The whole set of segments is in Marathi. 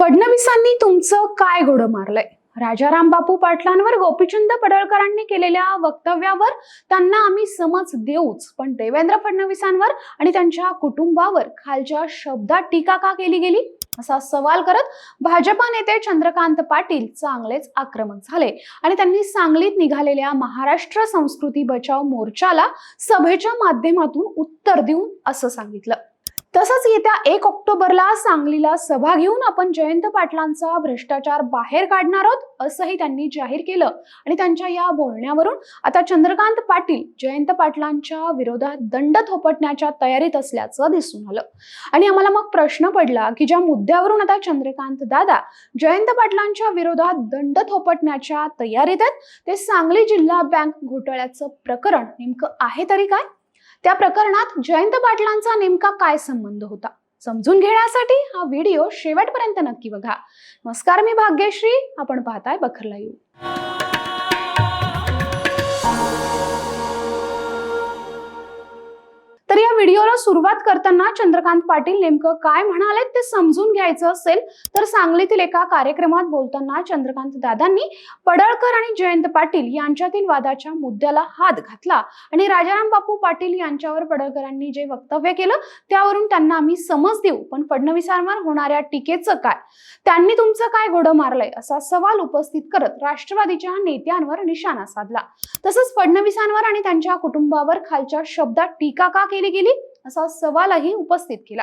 फडणवीसांनी तुमचं काय घोडं मारलंय? राजाराम बापू पाटलांवर गोपीचंद पडळकरांनी केलेल्या वक्तव्यावर त्यांना आम्ही समज देऊच. पण देवेंद्र फडणवीसांवर आणि त्यांच्या कुटुंबावर खालच्या शब्दात टीका का केली गेली? असा सवाल करत भाजपा नेते चंद्रकांत पाटील चांगलेच आक्रमक झाले आणि त्यांनी सांगलीत निघालेल्या महाराष्ट्र संस्कृती बचाव मोर्चाला सभेच्या माध्यमातून उत्तर देऊन असं सांगितलं. तसंच येत्या एक ऑक्टोबरला सांगलीला सभा घेऊन आपण जयंत पाटलांचा भ्रष्टाचार बाहेर काढणार आहोत असंही त्यांनी जाहीर केलं. आणि त्यांच्या या बोलण्यावरून आता चंद्रकांत पाटील जयंत पाटलांच्या विरोधात दंड थोपटण्याच्या तयारीत असल्याचं दिसून आलं. आणि आम्हाला मग प्रश्न पडला की ज्या मुद्द्यावरून आता चंद्रकांत दादा जयंत पाटलांच्या विरोधात दंड थोपटण्याच्या तयारीत आहेत ते सांगली जिल्हा बँक घोटाळ्याचं प्रकरण नेमकं आहे तरी काय? त्या प्रकरणात जयंत पाटलांचा नेमका काय संबंध होता? समजून घेण्यासाठी हा व्हिडिओ शेवटपर्यंत नक्की बघा. नमस्कार मी भाग्यश्री. आपण पाहताय बखरला येऊ सुरुवात करताना चंद्रकांत पाटील नेमकं काय म्हणाले ते समजून घ्यायचं असेल तर सांगलीतील एका कार्यक्रमात बोलताना चंद्रकांत दादांनी पडळकर आणि जयंत पाटील यांच्यातील वादाच्या मुद्द्याला हात घातला आणि राजाराम बापू पाटील यांच्यावर पडळकरांनी जे वक्तव्य केलं त्यावरून त्यांना आम्ही समज देऊ पण फडणवीसांवर होणाऱ्या टीकेचं काय? त्यांनी तुमचं काय घोडं मारलंय? असा सवाल उपस्थित करत राष्ट्रवादीच्या नेत्यांवर निशाणा साधला. तसंच फडणवीसांवर आणि त्यांच्या कुटुंबावर खालच्या शब्दात टीका का केली गेली? असा सवालही उपस्थित केला.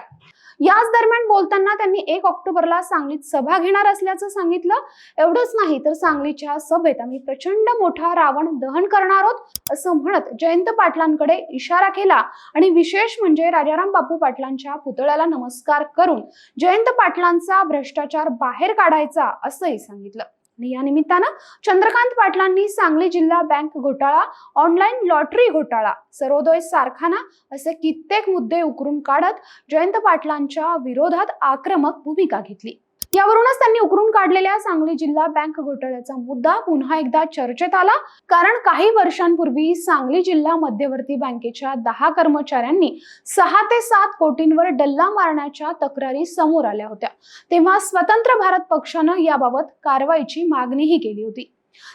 याच दरम्यान बोलताना त्यांनी एक ऑक्टोबरला सांगलीत सभा घेणार असल्याचं सांगितलं. एवढंच नाही तर सांगलीच्या सभेत आम्ही प्रचंड मोठा रावण दहन करणार आहोत असं म्हणत जयंत पाटलांकडे इशारा केला आणि विशेष म्हणजे राजाराम बापू पाटलांच्या पुतळ्याला नमस्कार करून जयंत पाटलांचा भ्रष्टाचार बाहेर काढायचा असंही सांगितलं. आणि या निमित्तानं चंद्रकांत पाटलांनी सांगली जिल्हा बँक घोटाळा ऑनलाईन लॉटरी घोटाळा सर्वोदय कारखाना असे कित्येक मुद्दे उकरून काढत जयंत पाटलांच्या विरोधात आक्रमक भूमिका घेतली. यावरूनच त्यांनी उकरून काढलेल्या सांगली जिल्हा बँक घोटाळ्याचा मुद्दा पुन्हा एकदा चर्चेत आला. कारण काही वर्षांपूर्वी सांगली जिल्हा मध्यवर्ती बँकेच्या दहा कर्मचाऱ्यांनी सहा ते सात कोटींवर डल्ला मारण्याच्या तक्रारी समोर आल्या होत्या. तेव्हा स्वतंत्र भारत पक्षानं याबाबत कारवाईची मागणीही केली होती.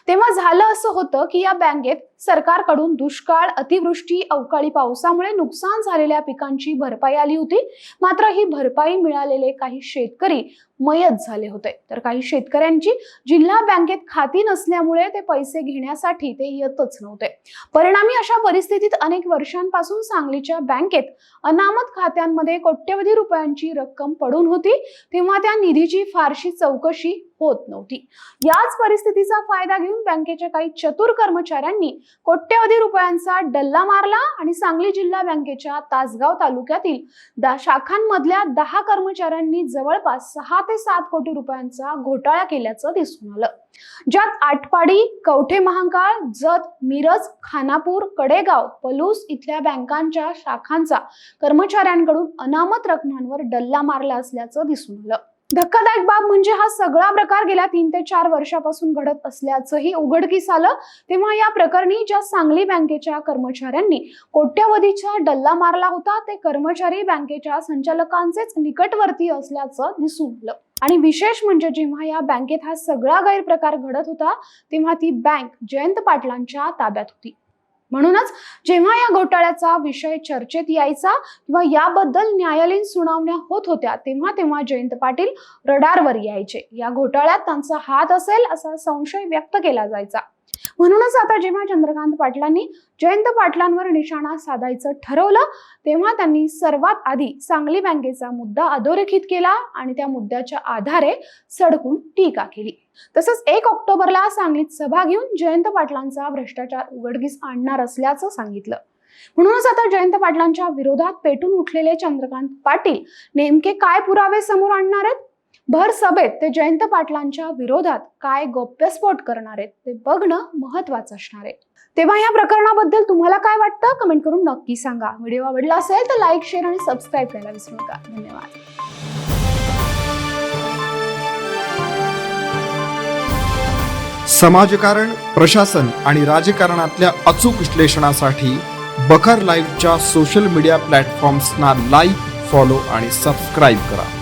तेव्हा झालं असं होतं की या बँकेत सरकारकडून दुष्काळ अतिवृष्टी अवकाळी पावसामुळे नुकसान झालेल्या पिकांची भरपाई आली होती. मात्र ही भरपाई मिळालेले काही शेतकरी मयत झाले होते. तर काही शेतकऱ्यांची जिल्हा बँकेत खाती नसल्यामुळे ते पैसे घेण्यासाठी ते येतच नव्हते. परिणामी अशा परिस्थितीत अनेक वर्षांपासून सांगलीच्या बँकेत अनामत खात्यांमध्ये कोट्यवधी रुपयांची रक्कम पडून होती. तेव्हा त्या निधीची फारशी चौकशी होत नव्हती. याच परिस्थितीचा फायदा घेऊन बँकेच्या काही चतुर कर्मचाऱ्यांनी कोट्यवधी रुपयांचा डल्ला मारला आणि सांगली जिल्हा बँकेच्या तासगाव तालुक्यातील दा शाखांमधल्या दहा कर्मचाऱ्यांनी जवळपास सहा ते सात कोटी रुपयांचा घोटाळा केल्याचं दिसून आलं. ज्यात आटपाडी कवठे महांकाळ जत मिरज खानापूर कडेगाव पलूस इथल्या बँकांच्या शाखांचा कर्मचाऱ्यांकडून अनामत रकमांवर डल्ला मारला असल्याचं दिसून आलं. धक्कादायक बाब म्हणजे हा सगळा प्रकार गेल्या तीन ते चार वर्षापासून घडत असल्याचंही उघडकीस आलं. तेव्हा या प्रकरणी ज्या सांगली बँकेच्या कर्मचाऱ्यांनी कोट्यवधीचा डल्ला मारला होता ते कर्मचारी बँकेच्या संचालकांचेच निकटवर्ती असल्याचं दिसून आलं. आणि विशेष म्हणजे जेव्हा या बँकेत हा सगळा गैरप्रकार घडत होता तेव्हा ती बँक जयंत पाटलांच्या ताब्यात होती. म्हणूनच जेव्हा या घोटाळ्याचा विषय चर्चेत यायचा किंवा याबद्दल न्यायालयीन सुनावण्या होत होत्या तेव्हा तेव्हा जयंत पाटील रडारवर यायचे. या घोटाळ्यात त्यांचा हात असेल असा संशय व्यक्त केला जायचा. म्हणूनच आता जेव्हा चंद्रकांत पाटलांनी जयंत पाटलांवर निशाणा साधायचं ठरवलं तेव्हा त्यांनी सर्वात आधी सांगली बँकेचा मुद्दा अधोरेखित केला आणि त्या मुद्द्याच्या आधारे सडकून टीका केली. तसंच एक ऑक्टोबरला सांगलीत सभा घेऊन जयंत पाटलांचा भ्रष्टाचार उघडकीस आणणार असल्याचं सांगितलं. म्हणूनच आता जयंत पाटलांच्या विरोधात पेटून उठलेले चंद्रकांत पाटील नेमके काय पुरावे समोर आणणार आहेत? भर सभेत ते जयंत पाटलांच्या विरोधात काय गौप्यस्फोट करणार आहेत ते बघणं महत्वाचं असणार आहे. तेव्हा या प्रकरणाबद्दल तुम्हाला काय वाटतं? कमेंट करून नक्की सांगा. व्हिडिओ आवडला असेल तर लाईक शेअर आणि सबस्क्राईब करायला विसरू नका. धन्यवाद. समाजकारण प्रशासन आणि राजकारणातल्या अचूक विश्लेषणासाठी बखर लाईव्हच्या सोशल मीडिया प्लॅटफॉर्म्सना लाईक फॉलो आणि सबस्क्राईब करा.